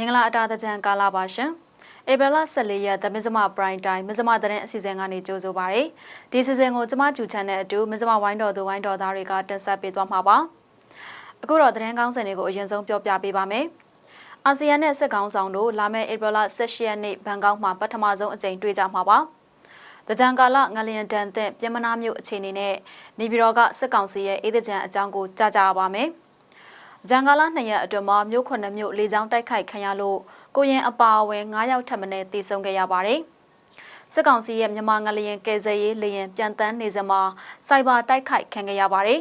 မင်္ဂလာအတာတကြံကာလာပါရှင်ဧပြီလ14ရက်သမဇမပရိုင်တိုင်းမဇမသတင်းအစီအစဉ်ကနေကြိုဆိုပါရယ်ဒီစီစဉ်ကိုကျမကျူချန်တဲ့အတူမဇမဝိုင်းတော်သူဝိုင်းတော်သားတွေကတင်ဆက်ပေးသွားမှာပါအခုတော့သတင်းကောင်းစင်တွေကိုအရင်ဆုံးပြောပြပေးပါမယ်အာဆီယံနဲ့စစ်ကောင်ဆောင်တို့လာမယ့်ဧပြီလ18ရက်နေ့ဘန်ကောက်မှာပထမဆုံးအကြိမ်တွေ့ကြမှာပါတကြံကာလငလျင်တန်တဲ့ပြမနာမျိုးအခြေအနေနဲ့နေပြည်တော်ကစစ်ကောင်စီရဲ့အေးဒကြံအကြောင်းကိုကြားကြပါမယ်။ ဂျန်ကာလာနှစ်ရက်အတွင်းမှာမြို့ခုနှစ်မြို့လေကြောင်းတိုက်ခိုက်ခံရလို့ကိုရင်အပါအဝင်9ယောက်ထပ်မံတည်ဆုံခဲ့ရပါတယ်။စစ်ကောင်စီရဲ့မြန်မာငလျင်ကယ်ဆယ်ရေးလေရင်ပြန်တန်းနေစမှာစိုက်ဘာတိုက်ခိုက်ခံခဲ့ရပါတယ်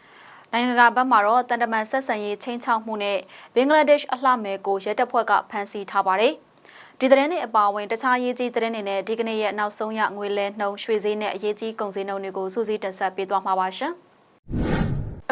။နိုင်ငံကဘက်မှာတော့တန်တမန်ဆက်ဆံရေးချင်းချောက်မှုနဲ့ဘင်္ဂလားဒေ့ရှ်အလှမယ်ကိုရဲတပ်ဖွဲ့ကဖမ်းဆီးထားပါတယ်။ဒီသတင်းတွေအပါအဝင်တခြားရေးကြီးသတင်းတွေနဲ့ဒီကနေ့ရဲ့နောက်ဆုံးရငွေလဲနှုံရွှေဈေးနဲ့အရေးကြီးကုန်စည်နှုန်းတွေကိုစူးစီးတင်ဆက်ပေးသွားမှာပါရှင်။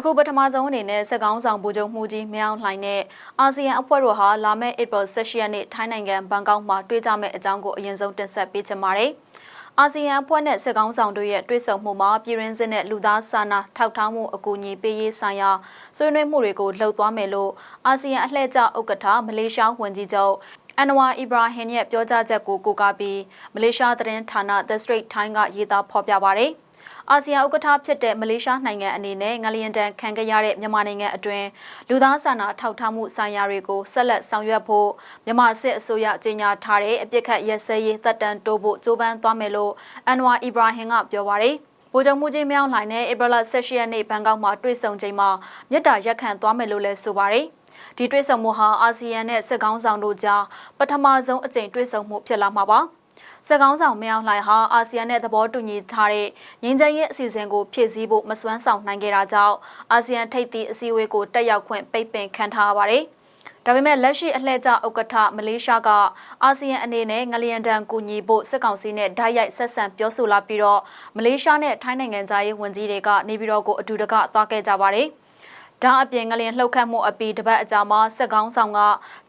အခုပထမဆုံးအနေနဲ့စက်ကောင်းဆောင်ဗိုလ်ချုပ်မှုကြီးမြောင်လှိုင်နဲ့အာဆီယံအဖွဲ့တို့ဟာလာမယ့် April 16ရက်နေ့ထိုင်းနိုင်ငံဘန်ကောက်မှာတွေ့ကြမယ့်အကြောင်းကိုအရင်ဆုံးတင်ဆက်ပေးချင်ပါတယ်။အာဆီယံအဖွဲ့နဲ့စက်ကောင်းဆောင်တို့ရဲ့တွေ့ဆုံမှုမှာပြည်ရင်းစစ်နဲ့လူသားစာနာထောက်ထားမှုအကူအညီပေးရေးဆိုင်ရာဆွေးနွေးမှုတွေကိုလှုပ်သွားမယ်လို့အာဆီယံအလှည့်ကျဥက္ကဋ္ဌမလေးရှားဝန်ကြီးချုပ်အန်နဝါအီဘရာဟင်ရဲ့ပြောကြားချက်ကိုကိုးကားပြီးမလေးရှားသတင်းဌာန The Straits Times ကရေးသားဖော်ပြပါရယ်။ အာဆီယံဥက္ကဋ္ဌဖြစ်တဲ့မလေးရှားနိုင်ငံအနေနဲ့ငလျင်တန်ခံခဲ့ရတဲ့မြန်မာနိုင်ငံအတွင်းလူသားစာနာထောက်ထားမှုဆိုင်ရာတွေကိုဆက်လက်ဆောင်ရွက်ဖို့မြန်မာစစ်အစိုးရကြေညာထားတဲ့အပြစ်ခတ်ရက်စဲရေးသက်တမ်းတိုးဖို့ကြိုးပမ်းသွားမယ်လို့အန်ဝါအီဘရာဟင်ကပြောပါရယ်ဗိုလ်ချုပ်မှုကြီးမြောင်းလှိုင်နဲ့ဧပြီလ16ရက်နေ့ဘန်ကောက်မှာတွေ့ဆုံချိန်မှာမြစ်တာရက်ခံသွားမယ်လို့လည်းဆိုပါရယ်ဒီတွေ့ဆုံမှုဟာအာဆီယံနဲ့စစ်ကောင်းဆောင်တို့ကြားပထမဆုံးအကြိမ်တွေ့ဆုံမှုဖြစ်လာမှာပါ။ စက်ကောင်းဆောင်မယောင်လှိုင်ဟာအာဆီယံနဲ့သဘောတူညီထားတဲ့ငင်းချမ်းရဲ့အစီအစဉ်ကိုဖြည့်ဆည်းဖို့မစွမ်းဆောင်နိုင်ခဲ့တာကြောင့်အာဆီယံထိပ်သီးအစည်းအဝေးကိုတက်ရောက်ခွင့်ပိတ်ပင်ခံထားရပါတယ်။ဒါပေမဲ့လက်ရှိအလှည့်ကျဥက္ကဋ္ဌမလေးရှားကအာဆီယံအနေနဲ့ငလျင်တန်ကူညီဖို့စစ်ကောင်စီနဲ့ဓာတ်ရိုက်ဆက်ဆံပြောဆိုလာပြီးတော့မလေးရှားနဲ့ထိုင်းနိုင်ငံသားရေးဝန်ကြီးတွေကနေပြည်တော်ကိုအတူတကသွားခဲ့ကြပါတယ်။ ဒါအပြင်ငလျင်လှုပ်ခတ်မှုအပီတပတ်အကြာမှာစစ်ကောင်းဆောင်က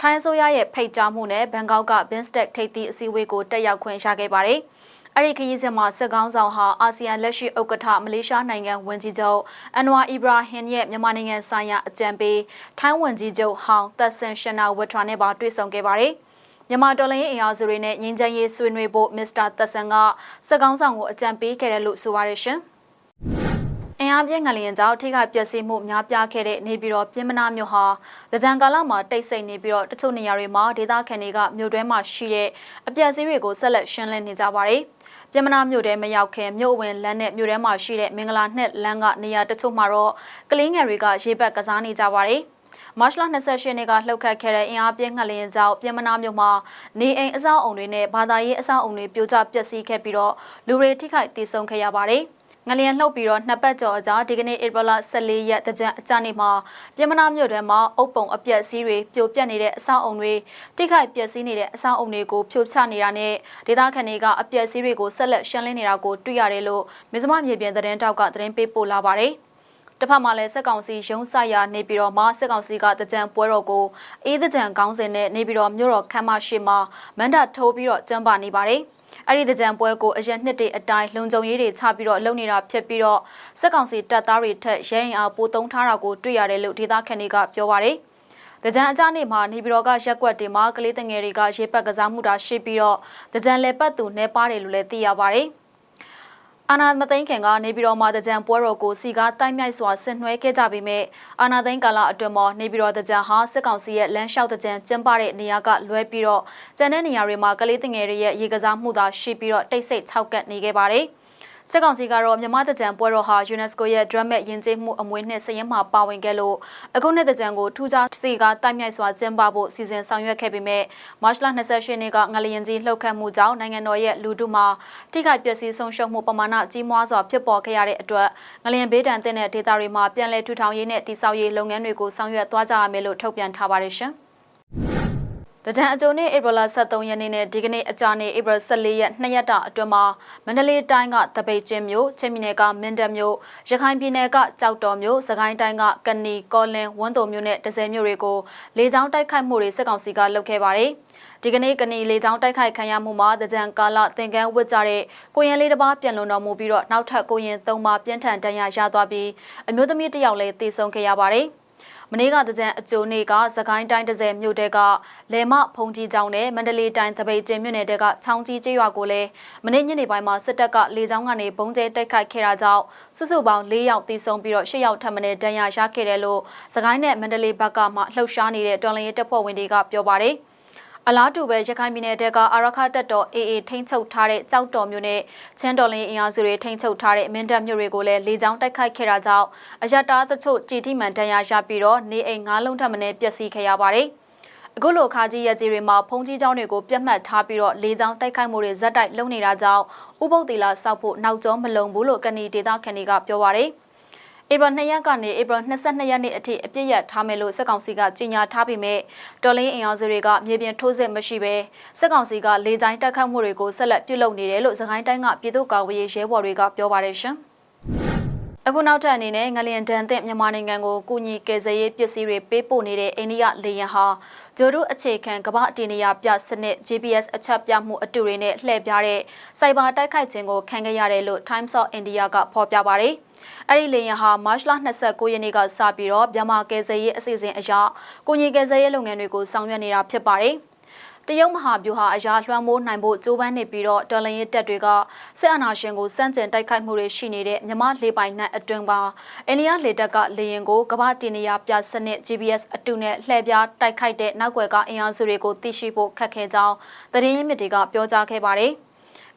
ထိုင်းဆိုရရဲ့ဖိတ်ကြားမှုနဲ့ဘန်ကောက်က Binstek ထိပ်သီးအစည်းအဝေးကိုတက်ရောက်ခွင့်ရခဲ့ပါတယ်။အဲ့ဒီခရီးစဉ်မှာစစ်ကောင်းဆောင်ဟာအာဆီယံလက်ရှိဥက္ကဋ္ဌမလေးရှားနိုင်ငံဝန်ကြီးချုပ်အန်ဝါအီဘရာဟင်ရဲ့မြန်မာနိုင်ငံဆိုင်ရာအကြံပေးထိုင်းဝန်ကြီးချုပ်ဟောင်းသက်ဆန်ရှနာဝတ်ထွာနဲ့ပါတွေ့ဆုံခဲ့ပါတယ်။မြန်မာတော်လှန်ရေးအင်အားစုတွေနဲ့ငင်းချမ်းရေးဆွေးနွေးဖို့မစ္စတာသက်ဆန်ကစစ်ကောင်းဆောင်ကိုအကြံပေးခဲ့တယ်လို့ဆိုပါရရှင်။ အင်အားပြင်းငလျင်ကြောင့်ထိခိုက်ပျက်စီးမှုများပြားခဲ့တဲ့နေပြည်တော်ပြင်မနာမြို့ဟာတကြံကာလမှာတိတ်ဆိတ်နေပြီးတော့တချို့နေရာတွေမှာဒေသခံတွေကမြို့တွဲမှာရှိတဲ့အပျက်စီးတွေကိုဆက်လက်ရှင်းလင်းနေကြပါတယ်။ပြင်မနာမြို့ထဲမရောက်ခင်မြို့ဝင်လမ်းနဲ့မြို့ထဲမှာရှိတဲ့မင်္ဂလာနှစ်လမ်းကနေရာတချို့မှာတော့ကလင်းငယ်တွေကရေဘက်ကစားနေကြပါတယ်။မတ်လ28ရက်နေ့ကလှုပ်ခတ်ခဲ့တဲ့အင်အားပြင်းငလျင်ကြောင့်ပြင်မနာမြို့မှာနေအိမ်အဆောက်အုံတွေနဲ့ဘာသာရေးအဆောက်အုံတွေပြိုကျပျက်စီးခဲ့ပြီးတော့လူတွေထိခိုက်ဒေဆုံးခဲ့ရပါတယ်။ ငလျင်လှုပ်ပြီးတော့နှစ်ပတ်ကျော်အကြာဒီကနေ့ဧပြီလ14ရက်တကြံအကြနေ့မှာပြည်မနာမြို့ထဲမှာအုပ်ပုံအပြက်စီးတွေပြိုပြက်နေတဲ့အဆောက်အုံတွေတိခိုက်ပျက်စီးနေတဲ့အဆောက်အုံတွေကိုဖြိုချနေတာနဲ့ဒေသခံတွေကအပြက်စီးတွေကိုဆက်လက်ရှင်းလင်းနေတာကိုတွေ့ရတယ်လို့မြစမမြေပြင်သတင်းတောက်ကသတင်းပေးပို့လာပါတယ်။တစ်ဖက်မှာလည်းစက်ကောင်စီရုံးဆိုင်ရာနေပြည်တော်မှာစက်ကောင်စီကတကြံပွဲတော်ကိုအေးတကြံကောင်းစင်နဲ့နေပြည်တော်မြို့တော်ခမ်းမရှိမှာမန္တထိုးပြီးတော့ကျင်းပနေပါတယ်။ အဲ့ဒီတကြံပွဲကိုအရင်နှစ်တည်းအတိုင်းလုံခြုံရေးတွေချပြီးတော့လုပ်နေတာဖြစ်ပြီးတော့စက်ကောင်စီတပ်သားတွေထက်ရဲရင်အားပိုသုံးထားတာကိုတွေ့ရတယ်လို့ဒေသခံတွေကပြောပါတယ်။တကြံအကြနေ့မှာနေပြည်တော်ကရက်ကွက်တွေမှာကလေးငယ်တွေကရေပတ်ကစားမှုတာရှိပြီးတော့တကြံလေပတ်သူနေပါတယ်လို့လည်းသိရပါတယ်။ အာနာမသိန်းခင်ကနေပြည်တော်မှာတကြံပွဲတော်ကိုစီကားတိုက်မြိုက်စွာဆင်နွှဲခဲ့ကြပေမဲ့အာနာသိန်းကာလအတွင်းမှာနေပြည်တော်တကြံဟာစစ်ကောင်စီရဲ့လမ်းလျှောက်တကြံကျင်းပတဲ့နေရာကလွဲပြီးတော့ကျန်တဲ့နေရာတွေမှာကလေးငယ်တွေရဲ့ရေကစားမှုသာရှိပြီးတော့တိတ်ဆိတ်ခြောက်ကပ်နေခဲ့ပါတယ်။ စစ်ကောင်စီကတော့မြမတကြံပွဲတော်ဟာ UNESCO ရဲ့ drama ယဉ်ကျေးမှုအမွေနှစ်စရင်မှာပါဝင်ခဲ့လို့အခုနှစ်တကြံကိုထူးခြားစီကတိုက်မြိုက်စွာကျင်းပဖို့စီစဉ်ဆောင်ရွက်ခဲ့ပေမဲ့မတ်လ28ရက်နေ့ကငလျင်ကြီးလှုပ်ခတ်မှုကြောင့်နိုင်ငံတော်ရဲ့လူထုမှာထိခိုက်ပျက်စီးဆုံးရှုံးမှုပမာဏကြီးမားစွာဖြစ်ပေါ်ခဲ့ရတဲ့အတွက်ငလျင်ဘေးဒဏ်တဲ့ဒေသတွေမှာပြန်လည်ထူထောင်ရေးနဲ့တည်ဆောက်ရေးလုပ်ငန်းတွေကိုဆောင်ရွက်သွားကြရမယ်လို့ထုတ်ပြန်ထားပါတယ်ရှင်။ တကြံအကြိုနေ့ဧပြီလ23ရက်နေ့နဲ့ဒီကနေ့အကြနေ့ဧပြီ14ရက်နှစ်ရက်တာအတွင်းမှာမန္တလေးတိုင်းကတပိတ်ချင်းမြို့ချင်းပြည်နယ်ကမင်းတပ်မြို့ရခိုင်ပြည်နယ်ကကြောက်တော်မြို့စကိုင်းတိုင်းကကနီကောလင်ဝန်းတုံမြို့နဲ့ဒဇယ်မြို့တွေကိုလေကြောင်းတိုက်ခိုက်မှုတွေစစ်ကောင်စီကလုပ်ခဲ့ပါတယ်ဒီကနေ့ကနီလေကြောင်းတိုက်ခိုက်ခံရမှုမှာတကြံကာလသင်္ကန်းဝတ်ကြတဲ့ကိုရင်လေးတစ်ပါးပြန်လွန်တော်မူပြီးတော့နောက်ထပ်ကိုရင်၃ပါးပြင်းထန်ဒဏ်ရာရသွားပြီးအမျိုးသမီးတစ်ယောက်လည်းသေဆုံးခဲ့ရပါတယ်။ မနေ့ကတကြံအကျိုးနေ့ကသခိုင်းတိုင်းတစ်စဲမြို့တဲကလေမဖုန်ကြီးကျောင်းနဲ့မန္တလေးတိုင်းသပိတ်ကျင်းမြို့နယ်တဲကချောင်းကြီးကျေးရွာကိုလည်းမနေ့ညနေပိုင်းမှာစစ်တပ်ကလေကြောင်းကနေဘုံကျဲတိုက်ခိုက်ခဲ့တာကြောင့်စုစုပေါင်း၄ယောက်သေဆုံးပြီးတော့၈ယောက်ထပ်မံဒဏ်ရာရခဲ့တယ်လို့သခိုင်းနဲ့မန္တလေးဘက်ကမှလှုပ်ရှားနေတဲ့တော်လှန်ရေးတပ်ဖွဲ့ဝင်တွေကပြောပါတယ်။ အလားတူပဲရခိုင်ပြည်နယ်တဲကအာရခတက်တော် AA ထိန်းချုပ်ထားတဲ့ကြောက်တော်မြို့နဲ့ချမ်းတော်လင်းအင်အားစုတွေထိန်းချုပ်ထားတဲ့မင်းတပ်မြို့တွေကိုလည်းလေကြောင်းတိုက်ခိုက်ခဲ့တာကြောင့်အရတားတချို့ကြည်တိမှန်တန်ရာရပြီးတော့နေအိမ်၅လုံးထပ်မံပျက်စီးခဲ့ရပါတယ်။အခုလိုခါကြီးရကြီးတွေမှာဖုန်ကြီးကျောင်းတွေကိုပြတ်မှတ်ထားပြီးတော့လေကြောင်းတိုက်ခိုက်မှုတွေဇက်တိုက်လုပ်နေတာကြောင့်ဥပုပ်တီလာစောက်ဖို့နောက်ကျောမလုံဘူးလို့ကနေဒေတာခန်ဒီကပြောပါရယ်။ ဧပြီ2ရက်ကနေဧပြီ22ရက်နေ့အထိအပြည့်ရထားမယ်လို့စက်ကောင်စီကကြေညာထားပေမဲ့တော်လင်းအင်အားစုတွေကမြေပြင်ထိုးစစ်မရှိဘဲစက်ကောင်စီကလေကြောင်းတက်ခတ်မှုတွေကိုဆက်လက်ပြုလုပ်နေတယ်လို့စကိုင်းတိုင်းကပြည်သူ့ကာကွယ်ရေးရဲဘော်တွေကပြောပါတယ်ရှင်။အခုနောက်ထပ်အနေနဲ့ငလျင်ဒဏ်သင့်မြန်မာနိုင်ငံကိုကုညီကယ်ဆယ်ရေးပစ္စည်းတွေပေးပို့နေတဲ့အိန္ဒိယလေယာဉ်ဟာဂျိုဒုအခြေခံကမ္ဘာအတင်နေရပြစနစ် GPS အချက်ပြမှုအတူတွေနဲ့လှည့်ပြတဲ့စိုက်ဘာတိုက်ခိုက်ခြင်းကိုခံခဲ့ရတယ်လို့ Times of India ကဖော်ပြပါတယ်။ အဲ့ဒီလေယာဉ်ဟာမတ်လ29ရက်နေ့ကစပြီးတော့မြန်မာကယ်ဆယ်ရေးအစီအစဉ်အရကိုကြီးကယ်ဆယ်ရေးလုပ်ငန်းတွေကိုဆောင်ရွက်နေတာဖြစ်ပါတယ်တရုတ်မဟာဗျူဟာအရာလွှမ်းမိုးနိုင်ဖို့ကြိုးပမ်းနေပြီးတော့တော်လန်ရေးတပ်တွေကစစ်အာဏာရှင်ကိုစန့်ကျင်တိုက်ခိုက်မှုတွေရှိနေတဲ့မြမလေပိုင်နက်အတွင်းပါအိန္ဒိယလေတပ်ကလေရင်ကိုကမ္ဘာတင်နေရပြစနစ် GPS အတူနဲ့လှည့်ပြားတိုက်ခိုက်တဲ့နောက်ွယ်ကအင်အားစုတွေကိုသိရှိဖို့ခက်ခဲကြောင်းသတင်းရင်းမြစ်တွေကပြောကြားခဲ့ပါတယ်။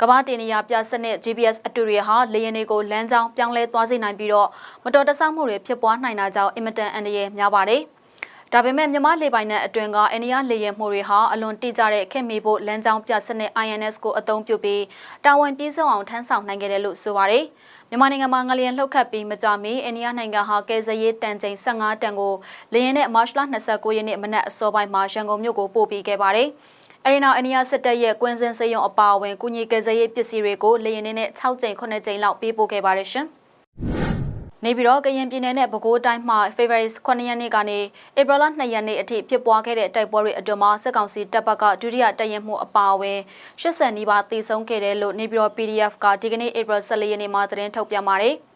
ကမ္ဘာတင်နေရပြစနစ် GPS အတူတွေဟာလေယာဉ်တွေကိုလမ်းကြောင်းပြောင်းလဲသွားစေနိုင်ပြီးတော့မတော်တဆမှုတွေဖြစ်ပွားနိုင်တာကြောင့်အင်မတန်အန္တရာယ်များပါတယ်။ဒါပေမဲ့မြမလေပိုင်နဲ့အတွင်ကအိန္ဒိယလေယာဉ်မှုတွေဟာအလွန်တိကျတဲ့ခင်မီဖို့လမ်းကြောင်းပြစနစ် INS ကိုအသုံးပြုပြီးတာဝန်ပြည့်စုံအောင်ထမ်းဆောင်နိုင်ခဲ့တယ်လို့ဆိုပါတယ်။မြန်မာနိုင်ငံမှာငလျင်လှုပ်ခတ်ပြီးမကြမီအိန္ဒိယနိုင်ငံဟာကယ်ဆယ်ရေးတန်ချိန်15တန်ကိုလေယာဉ်နဲ့မတ်လ29ရက်နေ့မနက်အစောပိုင်းမှာရန်ကုန်မြို့ကိုပို့ပေးခဲ့ပါတယ်။ အဲဒီနောက်အိန္ဒိယစစ်တပ်ရဲ့ကွင်းစင်စေယုံအပါအဝင်ကုညီကယ်ဆယ်ရေးပစ္စည်းတွေကိုလေယာဉ်နဲ့6ကြိမ်9ကြိမ်လောက်ပေးပို့ခဲ့ပါတယ်ရှင်။နေပြီးတော့ကရင်ပြည်နယ်နဲ့ပဲခူးတိုင်းမှာ February 9ရက်နေ့ကနေ April 2ရက်နေ့အထိဖြစ်ပွားခဲ့တဲ့တိုက်ပွဲတွေအတွင်းမှာစစ်ကောင်စီတပ်ဘက်ကဒုတိယတရင်မှုအပါအဝင်80နီးပါးသေဆုံးခဲ့တယ်လို့နေပြီးတော့ PDF ကဒီကနေ့ April 14ရက်နေ့မှာသတင်းထုတ်ပြန်ပါတယ်။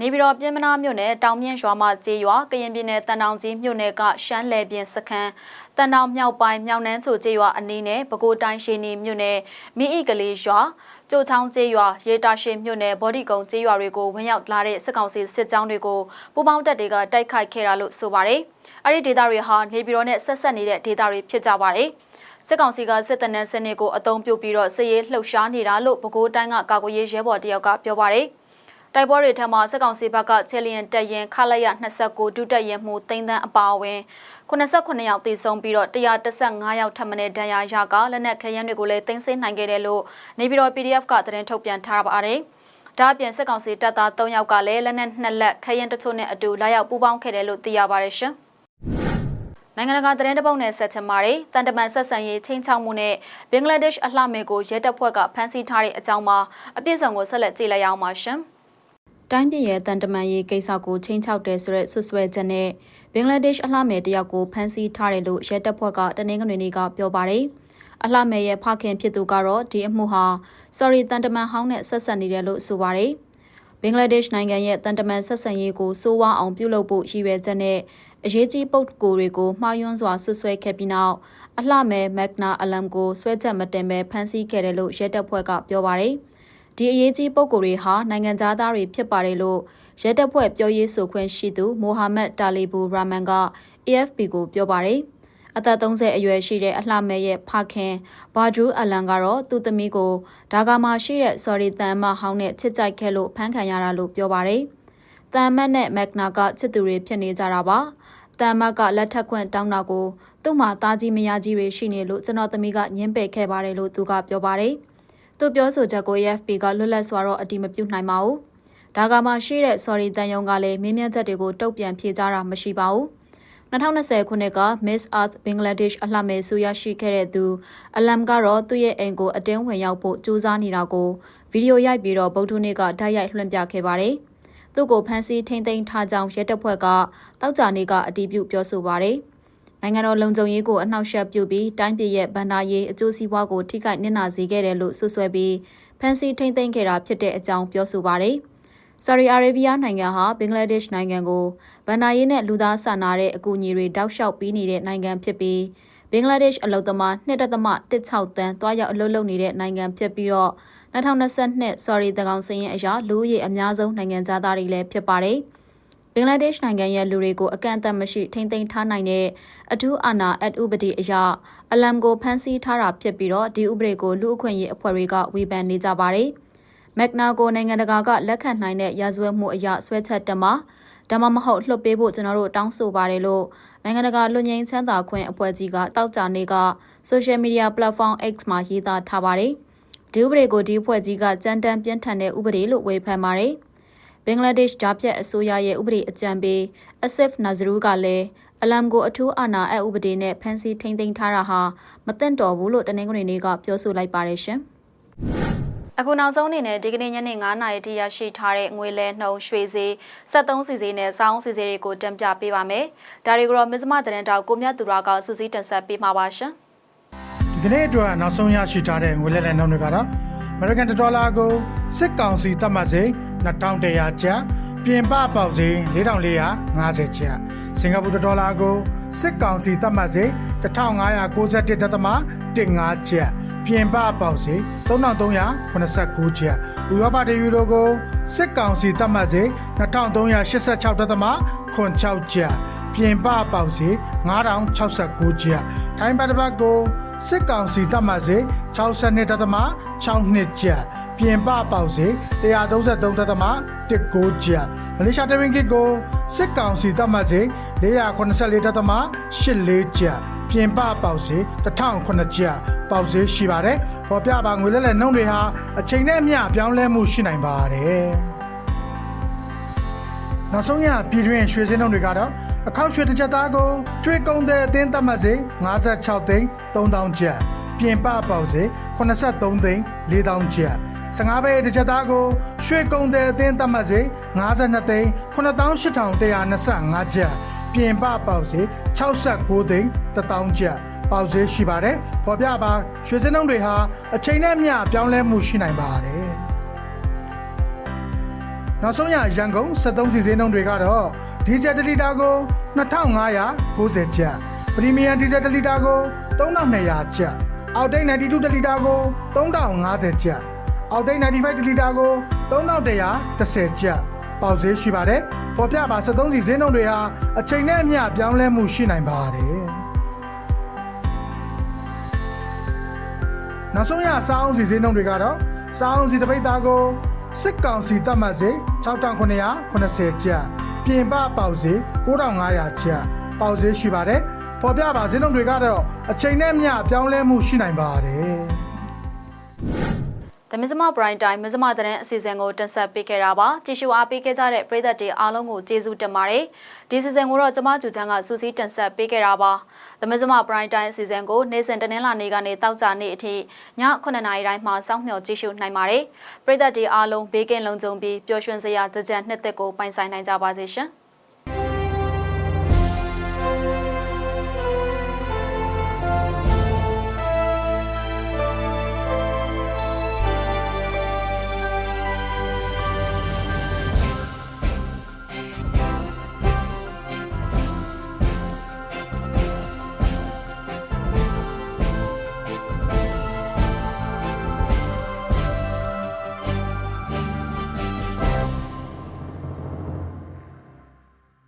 နေပြည်တော်ပြင်မနာမြို့နယ်တောင်မြင့်ရွာမှကျေးရွာကရင်ပြည်နယ်တန်တောင်ကြီးမြို့နယ်ကရှမ်းလယ်ပြင်စခန်းတန်တောင်မြောက်ပိုင်းမြောင်နှန်းချိုကျေးရွာအနီးနဲ့ပဲခူးတိုင်းရှိနေမြို့နယ်မိအိကလေးရွာကျိုချောင်းကျေးရွာရေတာရှိမြို့နယ်ဘော်ဒီကုံကျေးရွာတွေကိုဝင်ရောက်လာတဲ့စစ်ကောင်စီစစ်ကြောင်းတွေကိုပူးပေါင်းတပ်တွေကတိုက်ခိုက်ခဲ့တာလို့ဆိုပါတယ်။အဲ့ဒီဒေသတွေဟာနေပြည်တော်နဲ့ဆက်ဆက်နေတဲ့ဒေသတွေဖြစ်ကြပါတယ်။စစ်ကောင်စီကစစ်တပ်နဲ့စနစ်ကိုအုံပြုပြီးတော့စစ်ရေးလှုပ်ရှားနေတာလို့ပဲခူးတိုင်းကကာကွယ်ရေးရဲဘော်တယောက်ကပြောပါတယ်။ တိုက်ပွဲတွေထက်မှစစ်ကောင်စီဘက်ကချေလျင်တပ်ရင်ခလိုက်ရ29ဒုတပ်ရင်မှုသိန်းသန်းအပါအဝင်89ယောက်သေဆုံးပြီးတော့115ယောက်ထပ်မံဒဏ်ရာရကလက်နက်ခဲယမ်းတွေကိုလည်းတင်ဆက်နိုင်ခဲ့တယ်လို့နေပြည်တော် PDF ကသတင်းထုတ်ပြန်ထားပါတယ်။ဒါအပြင်စစ်ကောင်စီတပ်သား3ယောက်ကလည်းလက်နက်နှစ်လက်ခဲယမ်းတချို့နဲ့အတူလာရောက်ပူးပေါင်းခဲ့တယ်လို့သိရပါတယ်ရှင်။နိုင်ငံတကာသတင်းတပုတ်နဲ့ဆက်ချင်ပါတယ်။တန်တမန်ဆက်ဆံရေးချင်းချောက်မှုနဲ့ဘင်္ဂလားဒေ့ရှ်အလှမေကိုရဲတပ်ဖွဲ့ကဖမ်းဆီးထားတဲ့အကြောင်းမှာအပြည့်စုံကိုဆက်လက်ကြည့်လိုက်ရအောင်ပါရှင်။ တိုင်းပြည်ရဲ့တန်တမန်ရေးကိစ္စကိုချင်းချောက်တယ်ဆိုတဲ့ဆွဆွဲချက်နဲ့ဘင်္ဂလားဒေ့ရှ်အလှမယ်တယောက်ကိုဖမ်းဆီးထားတယ်လို့ရဲတပ်ဖွဲ့ကတနင်္ဂနွေနေ့ကပြောပါတယ်။အလှမယ်ရဲ့ဖခင်ဖြစ်သူကတော့ဒီအမှုဟာ sorry တန်တမန်ဟောင်းနဲ့ဆက်ဆက်နေတယ်လို့ဆိုပါတယ်။ဘင်္ဂလားဒေ့ရှ်နိုင်ငံရဲ့တန်တမန်ဆက်ဆံရေးကိုစိုးဝါအောင်ပြုလုပ်ဖို့ရည်ရွယ်ချက်နဲ့အရေးကြီးပုတ်ကိုတွေကိုမှားယွင်းစွာဆွဆွဲခဲ့ပြီးနောက်အလှမယ်မက်နာအလမ်ကိုဆွဲချက်မတင်ပဲဖမ်းဆီးခဲ့တယ်လို့ရဲတပ်ဖွဲ့ကပြောပါတယ်။ ဒီအရေးကြီးပုဂ္ဂိုလ်တွေဟာနိုင်ငံသားတွေဖြစ်ပါတယ်လို့ရဲတပ်ဖွဲ့ပြောရေးဆိုခွင့်ရှိသူမိုဟာမက်တာလီဘူရာမန်က AFP ကိုပြောပါတယ်အသက်30အရွယ်ရှိတဲ့အလှမဲရဲ့ဖခင်ဘာဒရူးအလန်ကတော့သူ့သမီးကိုဒါဂါမှာရှိတဲ့ sorry တန်မဟောင်းနဲ့ချစ်ကြိုက်ခဲ့လို့ဖမ်းခံရတာလို့ပြောပါတယ်။တန်မတ်နဲ့မက်နာကချစ်သူတွေဖြစ်နေကြတာပါ။တန်မတ်ကလက်ထက်ခွင့်တောင်းတာကိုသူ့မှာတာကြီးမယားကြီးတွေရှိနေလို့ကျွန်တော်သမီးကညှင်းပယ်ခဲ့ပါတယ်လို့သူကပြောပါတယ်။ သူပြောဆိုချက်ကို AFP ကလွတ်လပ်စွာတော့အတိမပြုနိုင်ပါဘူး။ဒါကမှရှိတဲ့ sorry တန်ယုံကလည်းမင်းမြတ်ချက်တွေကိုတုတ်ပြန်ဖြေကြားတာမရှိပါဘူး။2020ခုနှစ်က Miss Earth Bangladesh အလှမဲ့ဆူရရှိခဲ့တဲ့သူ အလမ်ကတော့သူ့ရဲ့အိမ်ကိုအတင်းဝင်ရောက်ဖို့ကြိုးစားနေတာကိုဗီဒီယိုရိုက်ပြီးတော့ဗုဒ္ဓနေ့ကဓာတ်ရိုက်လွှင့်ပြခဲ့ပါတယ်။သူ့ကိုဖမ်းဆီးထိန်းသိမ်းထားကြောင်းရဲတပ်ဖွဲ့ကတောက်ကြနေ့ကအတည်ပြုပြောဆိုပါတယ်။ နိုင်ငံတော်လုံခြုံရေးကိုအနှောက်အယှက်ပြုပြီးတိုင်းပြည်ရဲ့ဗန္ဒာရေးအကျိုးစီးပွားကိုထိခိုက်နစ်နာစေခဲ့တယ်လို့ဆွဆွဲပြီးဖန်စီထိမ့်သိမ်းခဲ့တာဖြစ်တဲ့အကြောင်းပြောဆိုပါတယ်။ဆာရီအာရေဗီးယားနိုင်ငံဟာဘင်္ဂလားဒေ့ရှ်နိုင်ငံကိုဗန်နာရေးနဲ့လူသားစာနာတဲ့အကူအညီတွေတောက်လျှောက်ပေးနေတဲ့နိုင်ငံဖြစ်ပြီးဘင်္ဂလားဒေ့ရှ်အလုံသမား2.16တန်းတွားရောက်အလုပ်လုပ်နေတဲ့နိုင်ငံဖြစ်ပြီးတော့2022 sorry တကောင်စရင်အရာလူဦးရေအများဆုံးနိုင်ငံသားတွေလည်းဖြစ်ပါတယ်။ ဘင်္ဂလားဒေ့ရှ်နိုင်ငံရဲ့လူတွေကိုအကန့်အသတ်မရှိထိမ့်သိမ်းထားနိုင်တဲ့အထူးအာဏာအက်ဥပဒေအရအလမ်ကိုဖမ်းဆီးထားတာဖြစ်ပြီးတော့ဒီဥပဒေကိုလူအခွင့်အရေးအဖွဲ့တွေကဝေဖန်နေကြပါတယ်။မက်နာကိုနိုင်ငံတကာကလက်ခံနိုင်တဲ့ရာဇဝတ်မှုအရဆွဲချက်တက်မှာဒါမှမဟုတ်လှုပ်ပေးဖို့ကျွန်တော်တို့တောင်းဆိုပါတယ်လို့နိုင်ငံတကာလူငင်းချမ်းသာခွင့်အဖွဲ့ကြီးကတောက်ကြနေက social media platform X မှာရေးသားထားပါတယ်။ဒီဥပဒေကိုဒီအဖွဲ့ကြီးကကြမ်းတမ်းပြင်းထန်တဲ့ဥပဒေလို့ဝေဖန်ပါတယ်။ ဘင်္ဂလားဒေ့ရှ်ဂျာဖြတ်အစိုးရရဲ့ဥပဒေအကြံပေးအဆစ်နာဇရူကလည်းအလမ်ကိုအထူးအာဏာအဥပဒေနဲ့ဖမ်းဆီးထိန်းသိမ်းထားတာဟာမသင့်တော်ဘူးလို့တနင်္ဂနွေနေ့ကပြောဆိုလိုက်ပါတယ်ရှင်။အခုနောက်ဆုံးအနေနဲ့ဒီကနေ့ညနေ9:00နာရီထိရရှိထားတဲ့ငွေလဲနှုန်းရွှေဈေး73စီစီနဲ့စောင်းစီစီတွေကိုတင်ပြပေးပါမယ်။ဒါတွေကိုတော့မစ္စမတရင်တောက်ကိုမြတ်သူရကစူးစီးတင်ဆက်ပေးမှာပါရှင်။ဒီကနေ့အတွက်နောက်ဆုံးရရှိထားတဲ့ငွေလဲလှယ်နှုန်းတွေကတော့ American Dollar ကိုစစ်ကောင်စီသတ်မှတ်စေ 2100ကျပ်ပြင်ပပေါက်စေ4450ကျပ်စင်ကာပူဒေါ်လာကိုစစ်ကောင်စီသတ်မှတ်စေ1591.15ကျပ်ပြင်ပပေါက်စေ3389ကျပ်ဥရောပဒေယူရိုကိုစစ်ကောင်စီသတ်မှတ်စေ2386.86ကျပ်ပြင်ပပေါက်စေ9069ကျပ်ထိုင်းဘတ်တစ်ပတ်ကိုစစ်ကောင်စီသတ်မှတ်စေ62.62ကျပ် ပြင်ပပေါက်စေ133.19ကျပ်မလေးရှားတရင်ကစ်ကိုစစ်ကောင်စီသတ်မှတ်စေ484.84ကျပ်ပြင်ပပေါက်စေ1009ကျပ်ပေါက်စေရှိပါတယ်။ပေါ်ပြပါငွေလဲလဲနှုန်းတွေဟာအချိန်နဲ့အမျှပြောင်းလဲမှုရှိနိုင်ပါတယ်။နောက်ဆုံးရပြည်တွင်းရွှေစင်းနှုန်းတွေကတော့အခောက်ရွှေတစ်ချက်သားကိုကျွေးကုန်တဲ့အသင်းသတ်မှတ်စေ56သိန်း3000ကျပ် ပြင်ပပေါက်စေ83သိန်း4000ကျပ်15ဘဲတစ်ချက်သားကိုရွှေကုန်တဲ့အသင်းသတ်မှတ်စေ52သိန်း98,125ကျပ်ပြင်ပပေါက်စေ69သိန်း1000ကျပ်ပေါက်စေရှိပါတယ်ပေါ်ပြပါရွှေစင်းနှုန်းတွေဟာအချိန်နဲ့မျှပြောင်းလဲမှုရှိနိုင်ပါတယ်နောက်ဆုံးရရန်ကုန်73စီစင်းနှုန်းတွေကတော့ဒီဇယ်1လီတာကို2590ကျပ်ပရီမီယံဒီဇယ်1လီတာကို3200ကျပ် အောက်တိတ်92တလီတာကို3050ကျပ်အောက်တိတ်95တလီတာကို3110ကျပ်ပေါက်ဈေးရှိပါတယ်ပေါ်ပြပါ73စီဈေးနှုန်းတွေဟာအချိန်နဲ့အမျှပြောင်းလဲမှုရှိနိုင်ပါတယ်နောက်ဆုံးရစားအောင်စီဈေးနှုန်းတွေကတော့စားအောင်စီတစ်ပိတ်သားကိုစစ်ကောင်စီတတ်မှတ်စေ6980ကျပ်ပြင်ပပေါက်ဈေး9500ကျပ်ပေါက်ဈေးရှိပါတယ် ပေါ်ပြပါဈေးနှုန်းတွေကတော့အချိန်နဲ့မျှပြောင်းလဲမှုရှိနိုင်ပါတယ် The Mizama Prime Time မဇ္ဈိမသတင်းအစီအစဉ်ကိုတင်ဆက်ပေးခဲ့တာပါကြည့်ရှုအားပေးခဲ့ကြတဲ့ပရိသတ်တွေအားလုံးကိုကျေးဇူးတင်ပါတယ်ဒီစီစဉ်ကိုတော့ကျမကျူချမ်းကစူးစီးတင်ဆက်ပေးခဲ့တာပါ The Mizama Prime Time အစီအစဉ်ကိုနေ့စဉ်တနင်္လာနေ့ကနေတောက်ကြနေ့အထိည9:00နာရီတိုင်းမှာစောင့်မျှော်ကြည့်ရှုနိုင်ပါတယ်ပရိသတ်တွေအားလုံးဘေးကင်းလုံခြုံပြီးပျော်ရွှင်စရာသကြံနှစ်သက်ကိုပိုင်ဆိုင်နိုင်ကြပါစေရှင်